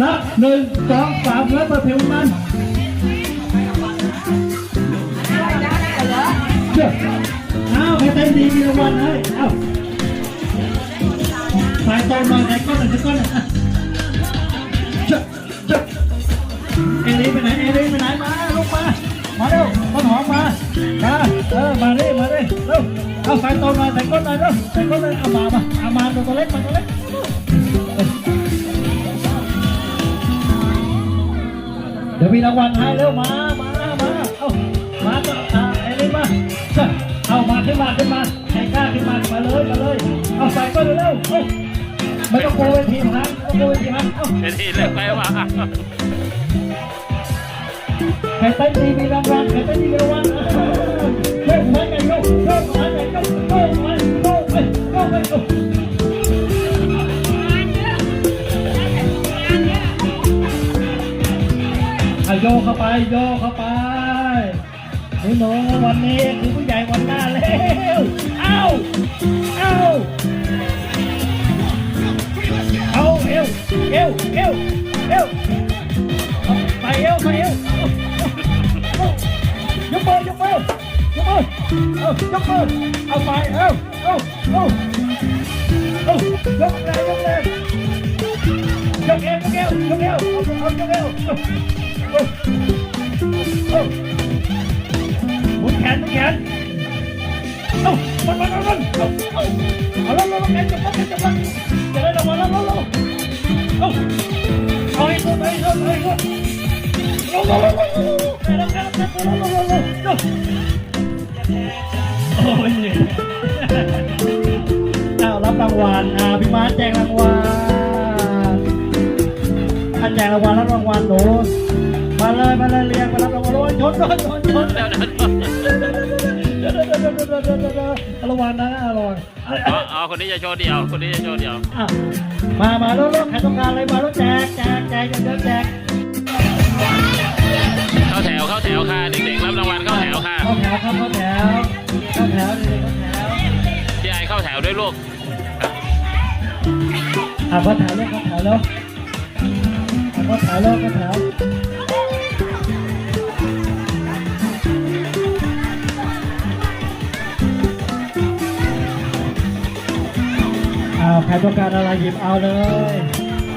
นับหนึ่งสองสามแล้วเปิดเพลงมันเชื่อเอาใครเต้นดีมีรางวัลให้เอาสายตรงมาใครก้อนไหนก้อนไหนอะเชื่อเชื่อเอลิไปไหนเอลิไปไหนมาลูกมามาเร็วต้นหอมมามาเออมาดิมาเร็วเอาสายตรงมาใส่ก้นหน่อยเร็วใส่ก้นเลยเอามามาเอามาตัวเล็กมาตัวเล็ก ดี๋ยวมีรางวัลให้เร็วมา มา มา เอามาต่ออ่าไอ้นี่มาเจ้าเอามาขึ้นมาขึ้นมาใครกล้าขึ้นมา มาเลยมาเลย เอาใส่ก็เร็วๆเอาไม่ต้องโกลัวเวทีนะไม่ต้องโกลัวเวทีนะเอาเป็นที่เลิกไปว่าใครเต้นดีมีรางวัลใครเต้นดีมีรางวัลเฮ้ยหัวใจโยกโยกหัวใจโยกโยกหัวโยกไปโยกไปโโยกเข้าไปโยกเข้าไปหนูหนูวันนี้คือผู้ใหญ่วันหน้าแล้วเอ้าเอ้าเอาเอวเอวเอวเอวเอาไปเอวไปเอวเอาเอายกมือยกมือยกมือเอายกมือเอาไปเอาเอาเอาเอายกแรงยกแรงยกเอวยกเอวยกเอวเอาเอายกเอว หมุนแขนหมุนแขนเอ้ามันมันมันมันเอาเอาเอาลงลงลงแขนจับลงแขนจับลงจะได้รางวัลแล้วลงลงเอาเอาให้สุดให้สุดให้สุดลงลงลงลงลงลงลงลงลงลงลงลงโอ้ยเหนื่อยอ้าวรับรางวัลอ่าพี่มาแจกรางวัลอ่าแจกรางวัลรับรางวัลหนู มาเลยมาเลยเรียงมารับรางวัลโอ้ยชนชนชนชนรางวัลนะอร่อยเอาเอาคนนี้จะโชว์เดียว คนนี้จะโชว์เดียว มา มาแล้ๆใครต้องการอะไรมาแล้วแจกแจกแจกเดี๋แจกเข้าแถวเข้าแถวค่ะเด็กๆรับรางวัลเข้าแถวค่ะเข้าแถวครับเข้าแถวเข้าแถวด็กๆเข้าแถวพี่ไอเข้าแถวด้วยลูกอะเข้าแถวเลยเข้าแถวแล้วเข้าแถวแล้วเข้าแถว รต้องการอะไรหยิบเอาเลย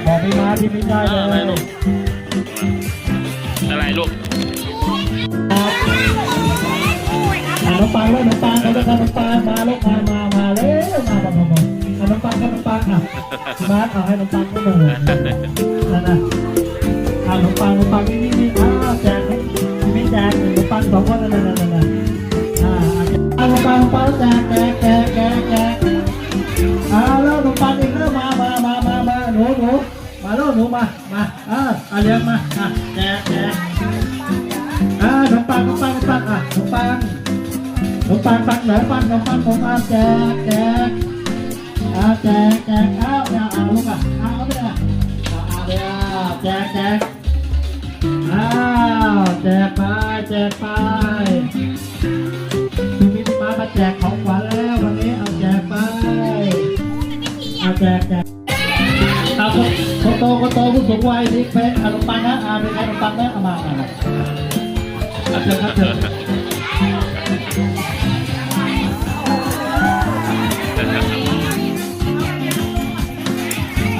บอกพี่มาที่มิได้เลอะไรยลูก อะไรลูกครับอะน้องปังแล้วน้องปังเขาจะทำน้องปังมาลูกมามามาเร็วมามามามาอะน้องปังก็น้องปังอะพี่มาเอาให้น้องปังก็หนึ่ อะมาอะแจกแจกอ่าขนมปังขนมปังขนมปังอะขนมปังขนมปังปังไหนปังขนมปังขนมปังแจกแจกอ่าแจกแจกอ้าวเอาเอาลูกอะเอาเอาไปเลยอะเอาเอาเลยอะแจกแจกอ้าวแจกไปแจกไปคุณมิตรมามาแจกของขวัญแล้ววันนี้เอาแจกไปเอาแจกแจกเอาคนคน โตคนโตผู้สูงวัยนี่เป็นขนมปังนะอาเป็นขนมปังนะอามาอามาครับเชิญครับเชิญ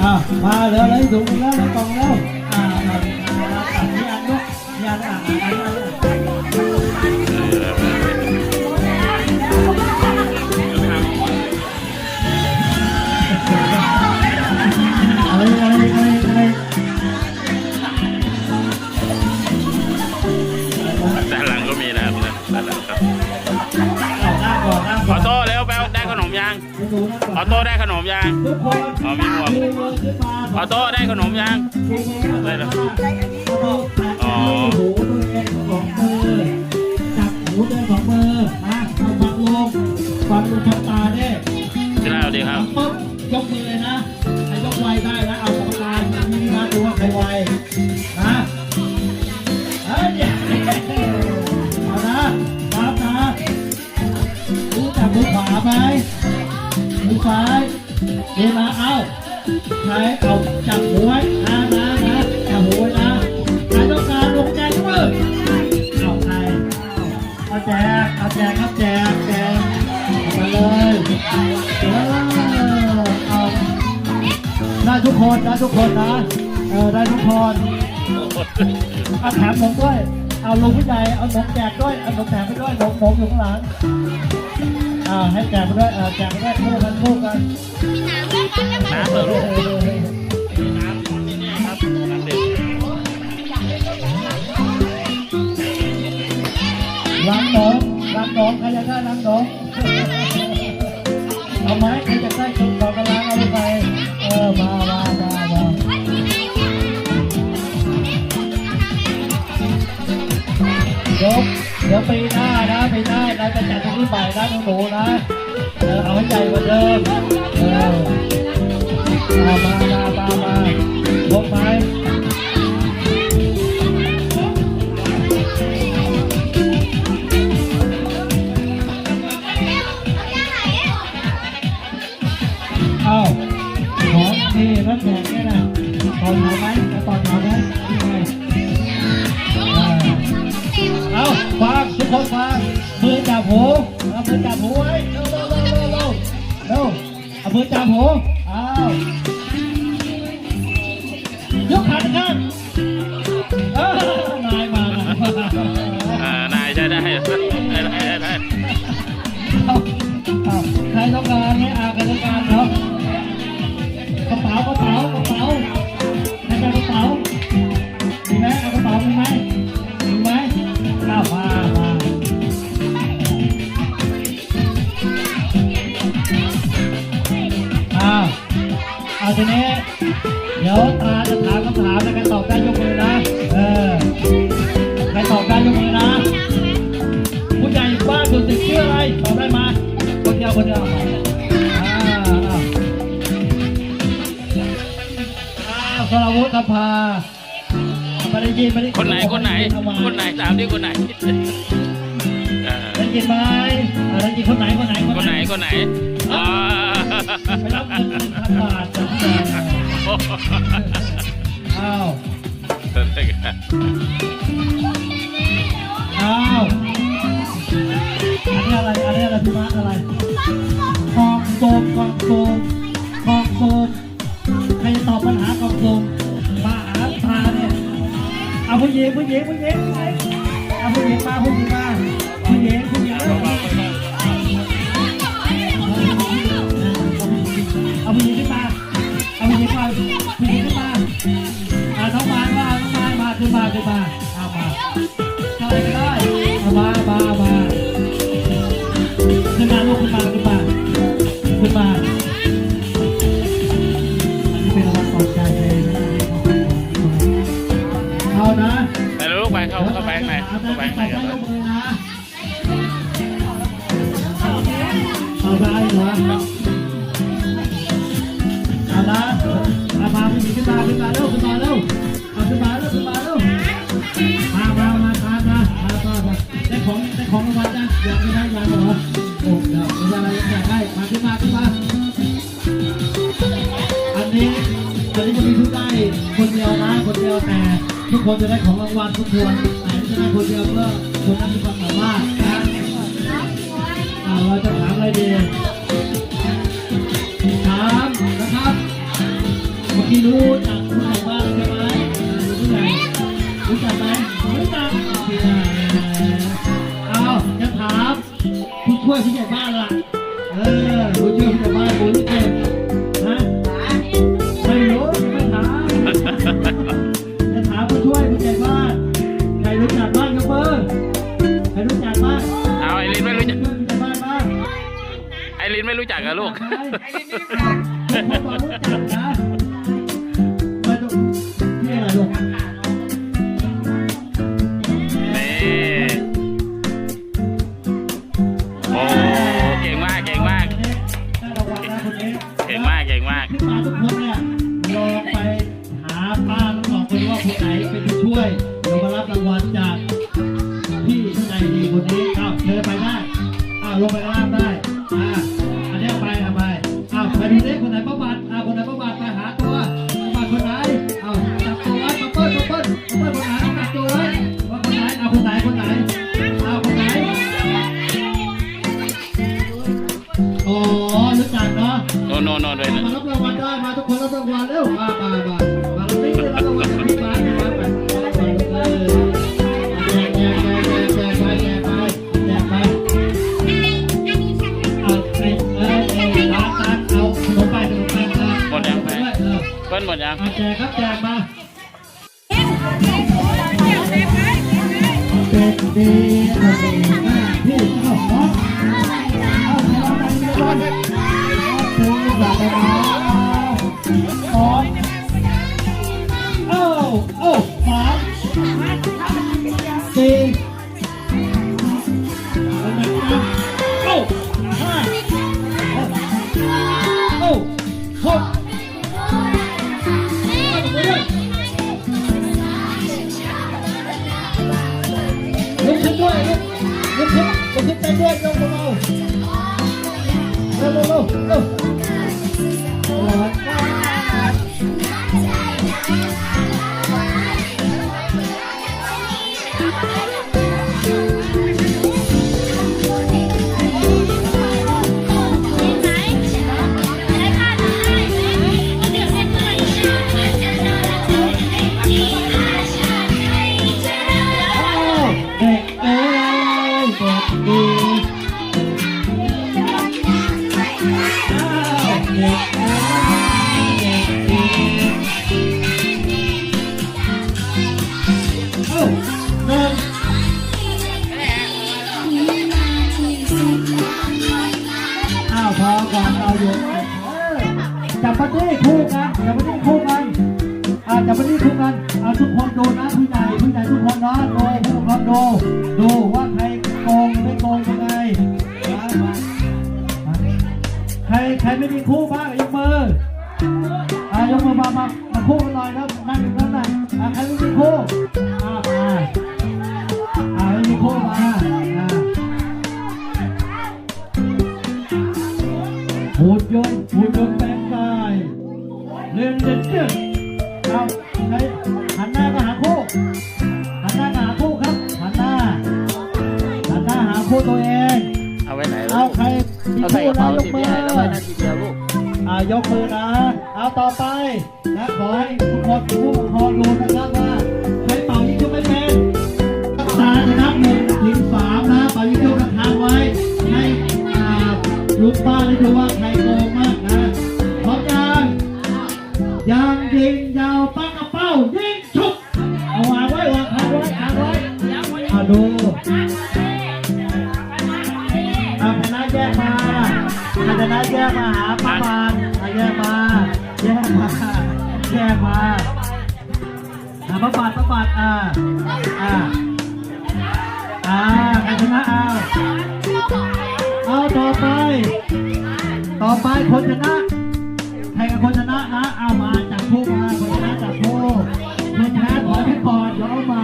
อ่ามาเหลืออะไรถุงแล้วในกล่องแล้วอ่าอ่าอ่าอ่ามีอันด้วยมีอันอ่าอ่า อนออโต้ได้ขนมยังทุกคนอ๋อมีหมวกดูมือขึ้นมาออโต้ได้ขนมยังได้แล้วอ๋อหูตัวเองสองมือจับหูตัวเองสองมือนะเอาฟังลงฟังลงทางตาเนี่ยจะได้เอาดีครับปุ๊บยกมือเลยนะ เดิมาเอาใช้เอาจับหวยนะนะนะจับหวยนะใครต้องการลงแจกมือเอาใครเอาแจกเอาแจกครับแจกแจกมาเลยเอาได้ทุกคนได้ทุกคนนะเออได้ทุกคนเอาแถมผมด้วยเอาลงผู้ใหญ่เอาหนมแจกด้วยเอาหนมแจกไปด้วยหนมหมอยู่ข้างหลังอ่าให้แจกไปด้วยอาแจกไปด้วยคู่กันคู่กัน น้ำเหรอลูกน้ำที่นี่ครับน้ำเด็กล้างหนองล้างหนองใครจะได้ล้างหนองเอาไหมใครจะได้ชุดดอกกระลางเอาไปเออมามามามาเดี๋ยวเดี๋ยวปีหน้านะปีหน้าเราจะจัดที่ใหม่นะหนูๆนะเออเอาให้ใจกว่าเดิมเออมามามามามาลงไหมเอ้าของนี่รถแข่งเนี่ยนะตอนหนาวไหมจะตอนหนาวไหมยังไงเอ้าฟังทุกคนฟังมือจับหูเอามือจับหูไว้ เอามือจับหูเอ้าว คนเดียวคนเดียวอ่าอ่าอ่าสรวุฒิคำพาไม่ได้ยินไม่ได้ยิคนไหนคนไหนเอามาคนไหนถามดิคนไหนเออได้ยินไหมอ่าได้ยินคนไหนคนไหนคนไหนคนไหนอ๋อไปรับเงินหนึ่งพันบาทจากผู้ใหญ่อ้าวอ้าวอันนี้อะไรอันนี้อะไรพี่มาร์คอะไร กองโซมกองโซมกองโซมใครจะตอบปัญหากองโซมมาหาพาเนี่ยเอาผู้หญิงผู้หญิงผู้หญิงเอาผู้หญิงมาผู้หญิงมาผู้หญิงผู้หญิงเอาผู้หญิงขึ้นมาเอาผู้หญิงมาผู้หญิงขึ้นมาเอาน้องมายมาน้องมายมาขึ้นมาขึ้นมา คนจะได้ของรางวัลทุกคนแต่ไม่จะได้คนเดียวเพื่อคนนั้นมีความสามารถนะเราจะถามอะไรดีถามนะครับเมื่อกี้รู้จักผู้ใหญ่บ้างใช่ไหมรู้ผู้ใหญ่รู้จักไหมรู้จักเอาจะถามผู้ช่วยผู้ใหญ่บ้านากเก่งมากเก่งมากเก่งมากทุกคนเนี่ยลองไปหาป้าทั้งสองคนว่าคนไหนเป็นผู้ช่วย มารับรางวัลได้มาทุกคนรับรางวัลเร็วมามามามาเรับนี่รับรางวัลจากพี่ฟ้าพี่ฟ้าไปเออแจกแจกแจกแจกไปแจกไปแจกไปเอาไปเออเออรักรักเอาขนมไปขนมไปเออหมดยับไปเออเปิ้ลหมดยังแจกครับแจกมาเป็นดีเป็นดีมากพี่เข้าบล็อกเข้าไปแล้ว เอ้าสามสี่เอ้าห้าเอ้าหกลุกขึ้นด้วยลุกลุกขึ้นลุกขึ้นเต้นด้วยลงเบาๆเร็วเร็วเร็วาวพอก่อนเราหยุดเออจับปาร์ตี้คู่กันจับปาร์ตี้คู่กันอาจับปาร์ตี้คู่กันอาทุกคนดูนะผู้ใหญ่ผู้ใหญ่ทุกคนนะดูผู้ปกครองดูดูว่าใครโกงไม่โกงยังไงใครใครไม่มีคู่บ้างยกมืออ่ายกมือมามามาคู่กันหน่อยนะนั่งอยู่นั่นน่ะใครไม่มีคู่ ดยนต์หูดยนแปลงกายเรียนเรียนเรียนเอาใครหันหน้ามาหาคู่หันหน้ามาหาคู่ครับหันหน้าหันหน้าหาคู่ตัวเอง เอาไว้ไหนเอาลูกใครมีเอาใส่คู่กระนะเป๋ายกสิมืพี่อให้แล้วไว้นาทีเดียวลูกอ่ายกมือนะ เอาต่อไปนะขอให้ทุกคนผู้ปกครองรู้นะครับ คนชนะใครกับคนชนะนะเอามาจับคู่มาคนชนะจับคู่คนแพ้ขอยไปก่อนเดี๋ยวเอาใหม่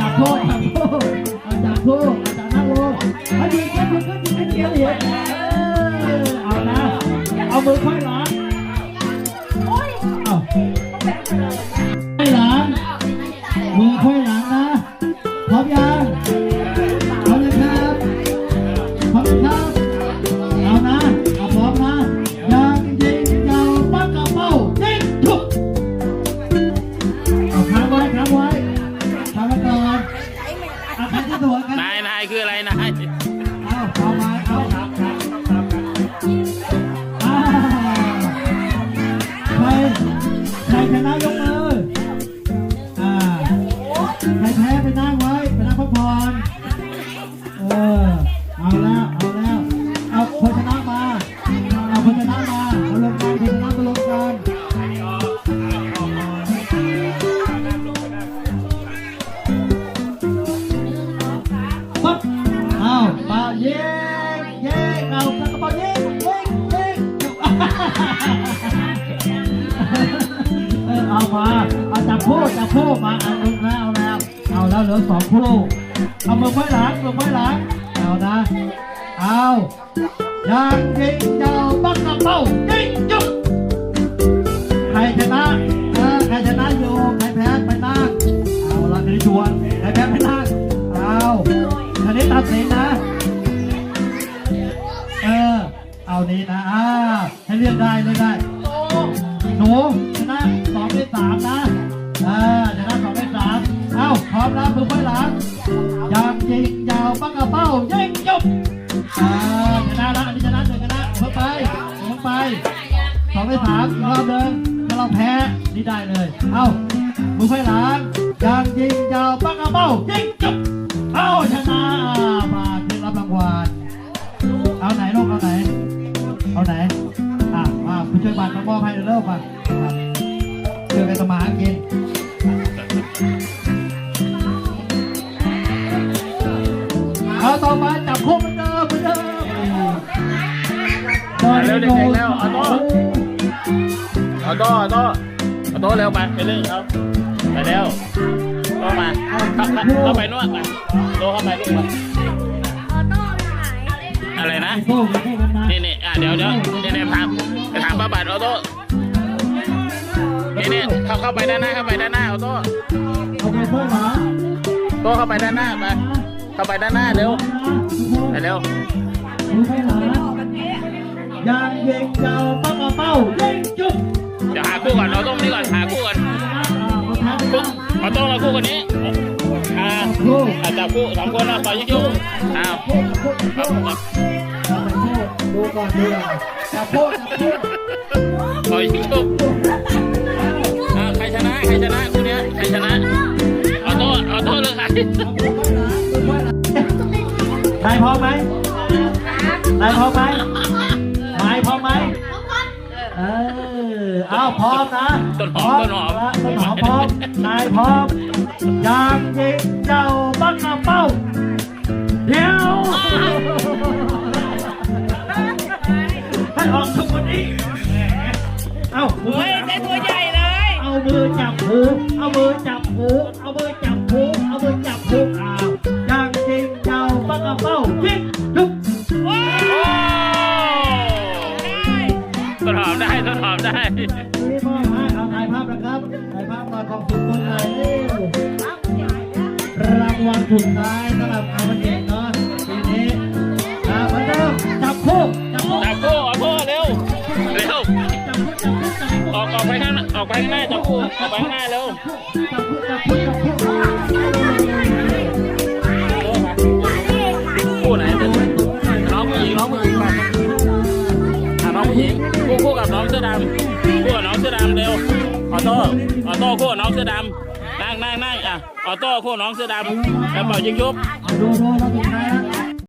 จับคู่จับคู่เอาจับคู่เอาจับนั่งลงเอาดีแค่คนก็ดีแค่เดียวเหรียญเออเอานะเอามือค่อยหลังเอา มาเอาจับคู่จับคู่มาเอาลงแล้วเอาแล้วเอาแล้วเหลือสองคู่เอามือไว้หลังมือไว้หลังเอานะเอายังยิงยาวปักกระเป๋ายิงจุ๊บใครชนะเออใครชนะอยู่ใครแพ้ไปนั่งเอาละทีนี้ชวนใครแพ้ไปนั่งเอาทีนี้ตัดสินนะเออเอานี้นะอ่าให้เลือกได้เลือกได้หนู สามนะเออชนะสองในสามเอ้าพร้อมแล้วมือไฟหลังยางยิงยาวปักกระเป้ายิงจุบอ่าชนะละอันนี้ชนะหนึ่งชนะเพิ่มไปเพิ่มไปสองในสามอีกรอบหนึ่งถ้าเราแพ้นี่ได้เลย เอามือไฟหลังยางยิงยาวปักกระเป้ายิงจุ๊บเอาชนะมาขึ้นรับรางวัลเอาไหนลูกเอาไหนเอาไหนอะมาผู้ช่วยบัตรมามอบให้เริ่มมา ต่อไปจับคู่เหมือนเดิมเหมือนเดิมเร็วเด็กๆแล้วอาโต้เอโต้อโต้เอโต้เร็วไปไปเล่นเขาไปเร็วโต้มาเข้าเข้าเข้าไปนวดมาโตเข้าไปลูกมาอะไรนะโต้กันโต้กันมานี่นี่อะเดี๋ยวเดี๋ยวนี่นี่ถามไปถามป้าบัตรเอาโต้นี่นี่เข้าเข้าไปด้านหน้าเข้าไปด้านหน้าเอาโต้เอาไปเพิ่มเหรอโต้เข้าไปด้านหน้าไป เข้าไปด้านหน้าเร็วไปเร็วมือไม่หลายางยิงยาวปักกระเป้ายิงจุ๊บเดี๋ยวหาคู่ก่อนเอาโต้นี่ก่อนหาคู่ก่อนอ่าเอาทางคู่เอาโต้มาคู่กันนี้อ่าคู่อะจับคู่สองคนนะต่อยยิ่งยุ่งอ้าวคู่คู่ครัคู่บครับเอาไปคู่ดูก่อนดูก่อนจับคู่จับคู่ต่อยยิ่งยุ่งอ่าใครชนะใครชนะคู่เนี้ยใครชนะเอาโต้เอาโต้เลยใคร นายพร้อมไหมนายพร้อมไหมนายพร้อมไหมเออเอาพร้อมนะต้นหอมต้นหอมนะต้นหอมพร้อมนายพร้อมยางยิงเจ้าปักกระเป้าเดี๋ยวให้ออกทุกคนนี้เอามือเฮ้ยได้ตัวใหญ่เลย เอามือจับหูเอามือจับหู วัลสุดท้ายสำหรับอาวันเด็กเนาะปีนี้อ่าเหมือนเดิมจับคู่จับคู่จับคู่เอาโต้เร็วเร็วจับคู่จับคู่จับคู่ออกออกไปข้างหน้าออกไปข้างหน้าจับคู่ออกไปข้างหน้าเร็วจับคู่จับคู่จับคู่คู่ไหนเป็นน้องผู้หญิงน้องผู้หญิงมาน้องผู้หญิงคู่คู่กับน้องเสื้อดำคู่กับน้องเสื้อดำเร็วออโต้ออโต้คู่กับน้องเสื้อดำ อ่อโต้คู่กับน้องเสื้อดำแล้วเป่ายิงยุบ